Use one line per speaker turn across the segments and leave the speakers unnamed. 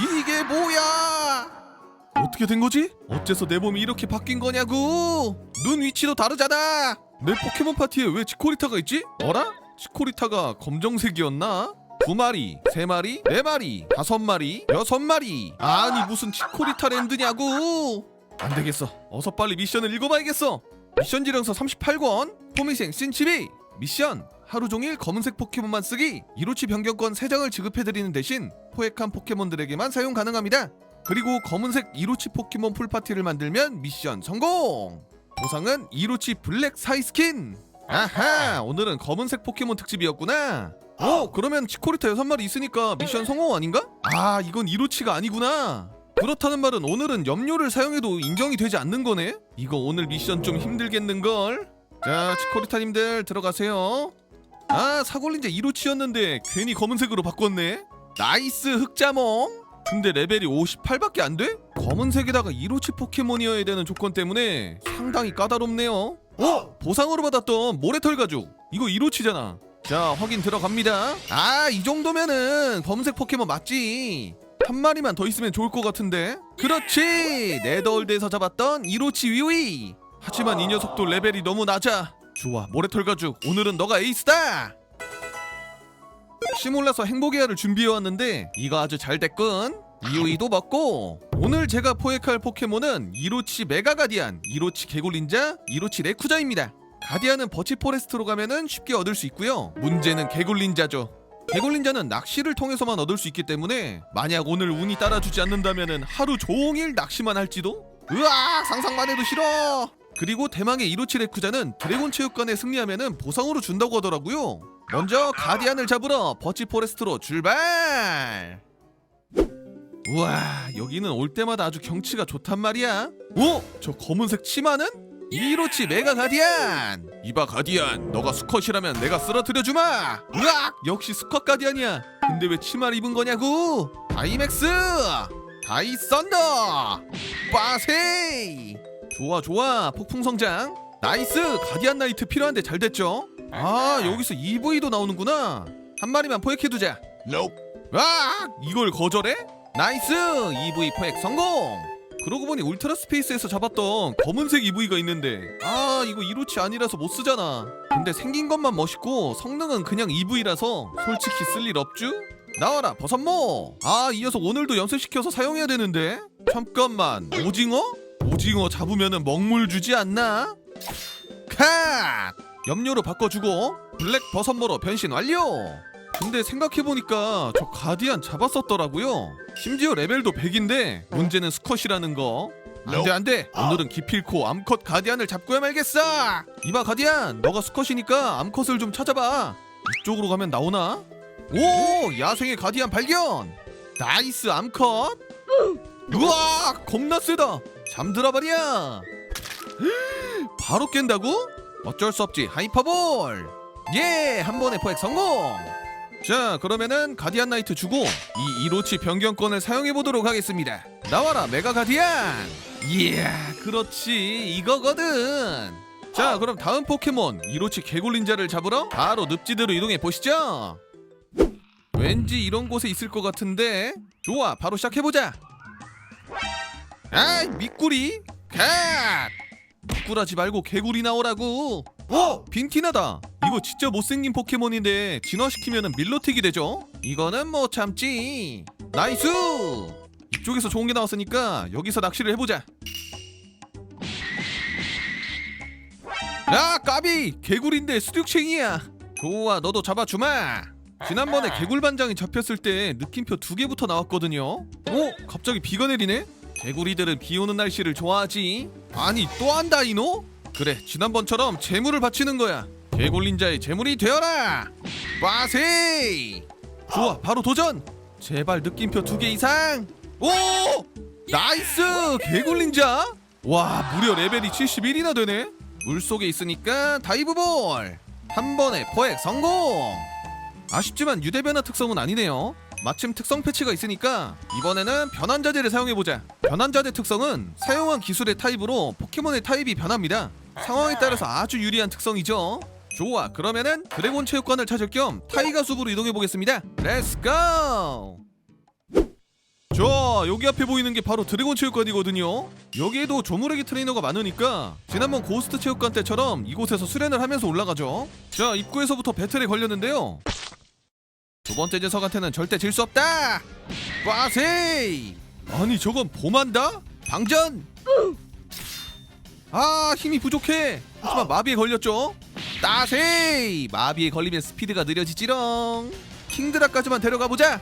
이게 뭐야? 어떻게 된 거지? 어째서 내 몸이 이렇게 바뀐 거냐고? 눈 위치도 다르잖아. 내 포켓몬 파티에 왜 치코리타가 있지? 어라? 치코리타가 검정색이었나? 두 마리, 세 마리, 네 마리, 다섯 마리, 여섯 마리. 아니 무슨 치코리타 랜드냐고? 안 되겠어. 어서 빨리 미션을 읽어봐야겠어. 미션 지령서 38권 포미생 신치비 미션 하루 종일 검은색 포켓몬만 쓰기 이로치 변경권 3장을 지급해드리는 대신 포획한 포켓몬들에게만 사용 가능합니다 그리고 검은색 이로치 포켓몬 풀파티를 만들면 미션 성공 보상은 이로치 블랙 사이 스킨 아하 오늘은 검은색 포켓몬 특집이었구나 어 그러면 치코리타 6마리 있으니까 미션 성공 아닌가? 아 이건 이로치가 아니구나 그렇다는 말은 오늘은 염료를 사용해도 인정이 되지 않는 거네? 이거 오늘 미션 좀 힘들겠는걸? 자, 치코리타님들 들어가세요. 아, 사골린자 1호치였는데 괜히 검은색으로 바꿨네. 나이스 흑자몽. 근데 레벨이 58밖에 안 돼? 검은색에다가 1호치 포켓몬이어야 되는 조건 때문에 상당히 까다롭네요. 어? 보상으로 받았던 모래털 가죽. 이거 1호치잖아. 자, 확인 들어갑니다. 아, 이 정도면은 검은색 포켓몬 맞지. 한 마리만 더 있으면 좋을 것 같은데. 그렇지. 네더월드에서 잡았던 1호치 위위. 하지만 이 녀석도 레벨이 너무 낮아. 좋아, 모래털 가죽. 오늘은 너가 에이스다. 시몰라서 알을 준비해왔는데 이거 아주 잘 됐군. 이오이도 먹고 오늘 제가 포획할 포켓몬은 이로치 메가 가디안, 이로치 개굴린자, 이로치 레쿠자입니다. 가디안은 버치 포레스트로 가면은 쉽게 얻을 수 있고요. 문제는 개굴린자죠. 개굴린자는 낚시를 통해서만 얻을 수 있기 때문에 만약 오늘 운이 따라주지 않는다면은 하루 종일 낚시만 할지도? 으악 상상만 해도 싫어. 그리고 대망의 이로치 레쿠자는 드래곤 체육관에 승리하면은 보상으로 준다고 하더라고요. 먼저 가디안을 잡으러 버치 포레스트로 출발. 우와 여기는 올 때마다 아주 경치가 좋단 말이야. 오, 저 검은색 치마는? 이로치 메가 가디안. 이봐 가디안, 너가 수컷이라면 내가 쓰러뜨려 주마. 으악, 역시 수컷 가디안이야. 근데 왜 치마를 입은 거냐고? 다이맥스, 다이 썬더, 빠세이. 좋아 좋아. 폭풍 성장. 나이스! 가디안 나이트 필요한데 잘 됐죠? 아 여기서 EV도 나오는구나. 한 마리만 포획해두자. 아 이걸 거절해? 나이스! EV 포획 성공! 그러고 보니 울트라 스페이스에서 잡았던 검은색 EV가 있는데. 아 이거 이로치 아니라서 못 쓰잖아. 근데 생긴 것만 멋있고 성능은 그냥 EV라서 솔직히 쓸 일 없쥬? 나와라 버섯모! 아이 녀석 오늘도 연습시켜서 사용해야 되는데? 잠깐만 오징어? 오징어 잡으면은 먹물 주지 않나? 컷! 염료로 바꿔주고 블랙 버섯모로 변신 완료! 근데 생각해보니까 저 가디안 잡았었더라고요. 심지어 레벨도 100인데 문제는 수컷이라는 거. 안돼 안돼. 오늘은 기필코 암컷 가디안을 잡고야 말겠어! 이봐 가디안! 너가 수컷이니까 암컷을 좀 찾아봐. 이쪽으로 가면 나오나? 오! 야생의 가디안 발견! 나이스 암컷! 우와! 겁나 세다 잠들어 버려. 바로 깬다고? 어쩔 수 없지. 하이퍼볼. 예 한 번에 포획 성공. 자 그러면은 가디안 나이트 주고 이 이로치 변경권을 사용해 보도록 하겠습니다. 나와라 메가 가디안. 이야 그렇지. 이거거든. 자 그럼 다음 포켓몬 이로치 개굴린자를 잡으러 바로 늪지대로 이동해 보시죠. 왠지 이런 곳에 있을 것 같은데. 좋아 바로 시작해보자 아이 미꾸리 갓 미꾸라지 말고 개구리 나오라고. 어? 빈티나다. 이거 진짜 못생긴 포켓몬인데 진화시키면은 밀로틱이 되죠? 이거는 뭐 참지. 나이스! 이쪽에서 좋은 게 나왔으니까 여기서 낚시를 해보자. 야 까비! 개구리인데 수륙챙이야. 좋아 너도 잡아주마. 지난번에 개굴반장이 잡혔을 때 느낌표 두 개부터 나왔거든요. 어? 갑자기 비가 내리네? 개구리들은 비 오는 날씨를 좋아하지? 아니 또 한다 이노? 그래 지난번처럼 재물을 바치는 거야. 개굴린자의 재물이 되어라! 빠세이! 좋아 바로 도전! 제발 느낌표 두 개 이상! 오! 나이스! 개굴린자! 와 무려 레벨이 71이나 되네? 물 속에 있으니까 다이브볼! 한 번에 포획 성공! 아쉽지만 유대변화 특성은 아니네요. 마침 특성 패치가 있으니까 이번에는 변환자재를 사용해보자. 변환자재 특성은 사용한 기술의 타입으로 포켓몬의 타입이 변합니다. 상황에 따라서 아주 유리한 특성이죠. 좋아, 그러면은 드래곤 체육관을 찾을 겸 타이가 숲으로 이동해보겠습니다. 렛츠 고! 좋아, 자 여기 앞에 보이는 게 바로 드래곤 체육관이거든요 여기에도 조무래기 트레이너가 많으니까 지난번 고스트 체육관 때처럼 이곳에서 수련을 하면서 올라가죠 자 입구에서부터 배틀에 걸렸는데요 두 번째 녀석한테는 절대 질 수 없다! 빠세이! 아니 저건 봄한다? 방전! 아 힘이 부족해. 하지만 마비에 걸렸죠? 따세이! 마비에 걸리면 스피드가 느려지지롱. 킹드라까지만 데려가 보자.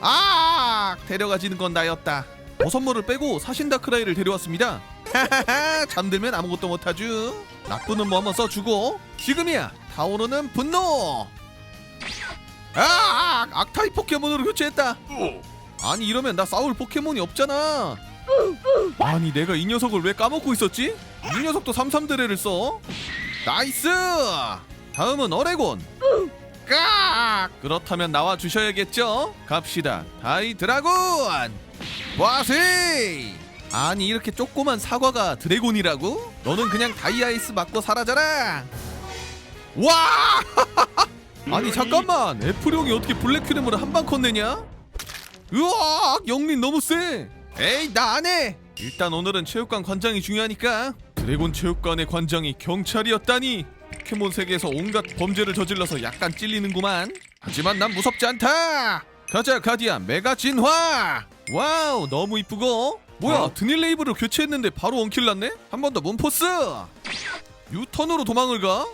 아 데려가지는 건 나였다. 버섯모를 빼고 사신다크라이를 데려왔습니다. 하하하! 잠들면 아무것도 못하죠 나쁜 음모 한번 써주고. 지금이야. 타오르는 분노 아 악타입 포켓몬으로 교체했다. 아니 이러면 나 싸울 포켓몬이 없잖아. 아니 내가 이 녀석을 왜 까먹고 있었지? 이 녀석도 삼삼드레를 써. 나이스! 다음은 어레곤. 깍! 그렇다면 나와 주셔야겠죠? 갑시다. 다이 드라곤! 와세이! 아니 이렇게 조그만 사과가 드래곤이라고? 너는 그냥 다이아이스 맞고 사라져라! 와 아니 잠깐만! 애플용이 어떻게 블랙큐렘을 한방 컷내냐? 으악! 영린 너무 세! 에이 나 안해! 일단 오늘은 체육관 관장이 중요하니까 드래곤 체육관의 관장이 경찰이었다니! 포켓몬 세계에서 온갖 범죄를 저질러서 약간 찔리는구만. 하지만 난 무섭지 않다! 가자 가디안 메가 진화! 와우 너무 이쁘고. 뭐야
어?
드닐 레이브를 교체했는데 바로 원킬 났네? 한 번 더 문포스! 유턴으로 도망을 가?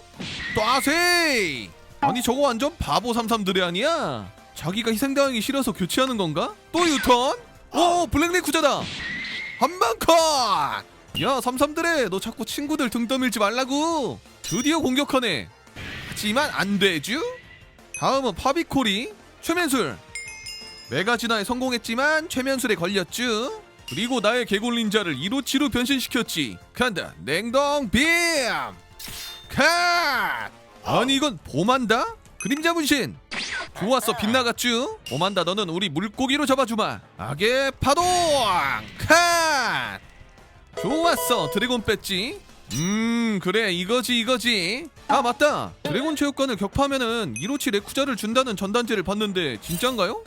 또아세이 아니 저거 완전 바보 삼삼드레 아니야? 자기가 희생당하기 싫어서 교체하는 건가? 또 유턴? 오 블랙레쿠자다! 한방 컷! 야 삼삼드레 너 자꾸 친구들 등 떠밀지 말라고! 드디어 공격하네! 하지만 안 되죠? 다음은 파비코리 최면술! 메가진화에 성공했지만 최면술에 걸렸죠 그리고 나의 개골린자를 이로치로 변신시켰지! 간다 냉동빔! 컷 아니 이건 봄한다? 그림자 분신. 좋았어 빗나갔쥬? 봄한다 너는 우리 물고기로 잡아주마. 악의 파동 컷 좋았어 드래곤 뺐지? 음 그래 이거지 이거지. 아 맞다. 드래곤 체육관을 격파하면은 이로치 레쿠자를 준다는 전단지를 봤는데 진짠가요?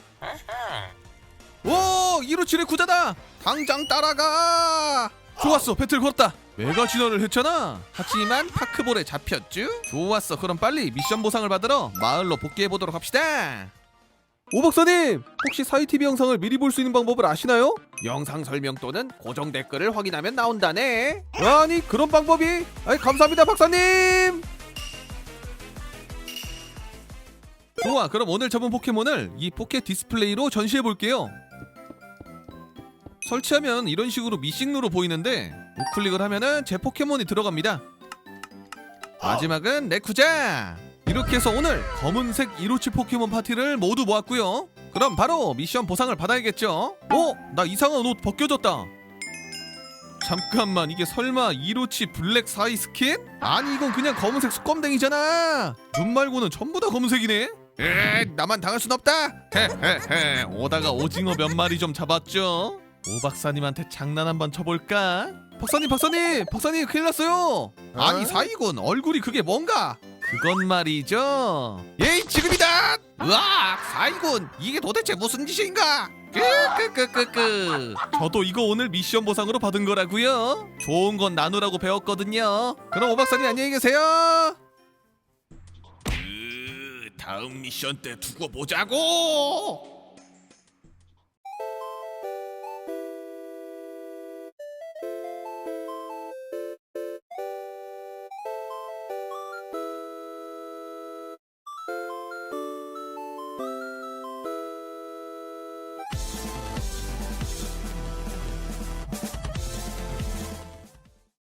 오 이로치 레쿠자다! 당장 따라가! 좋았어 배틀 걸었다 메가 진화를 했잖아. 하지만 파크볼에 잡혔쥬? 좋았어. 그럼 빨리 미션 보상을 받으러 마을로 복귀해보도록 합시다. 오 박사님 혹시 사이TV 영상을 미리 볼 수 있는 방법을 아시나요? 영상 설명 또는 고정 댓글을 확인하면 나온다네. 아니 그런 방법이? 아이 감사합니다 박사님! 좋아. 그럼 오늘 잡은 포켓몬을 이 포켓 디스플레이로 전시해 볼게요. 설치하면 이런 식으로 미싱루로 보이는데 우클릭을 하면은 제 포켓몬이 들어갑니다. 마지막은 레쿠자! 이렇게 해서 오늘 검은색 이로치 포켓몬 파티를 모두 모았고요. 그럼 바로 미션 보상을 받아야겠죠? 어? 나 이상한 옷 벗겨졌다. 잠깐만 이게 설마 이로치 블랙 사이 스킨? 아니 이건 그냥 검은색 수검댕이잖아! 눈 말고는 전부 다 검은색이네? 에 나만 당할 순 없다! 헤헤헤 오다가 오징어 몇 마리 좀 잡았죠 오 박사님한테 장난 한번 쳐볼까? 박사님 박사님 박사님 큰일 났어요. 아니 사이군 얼굴이 그게 뭔가? 그건 말이죠. 예이 지금이다! 으악 사이군 이게 도대체 무슨 짓인가? 끄끄끄끄끄. 저도 이거 오늘 미션 보상으로 받은 거라고요. 좋은 건 나누라고 배웠거든요. 그럼 오 박사님 안녕히 계세요. 다음 미션 때 두고 보자고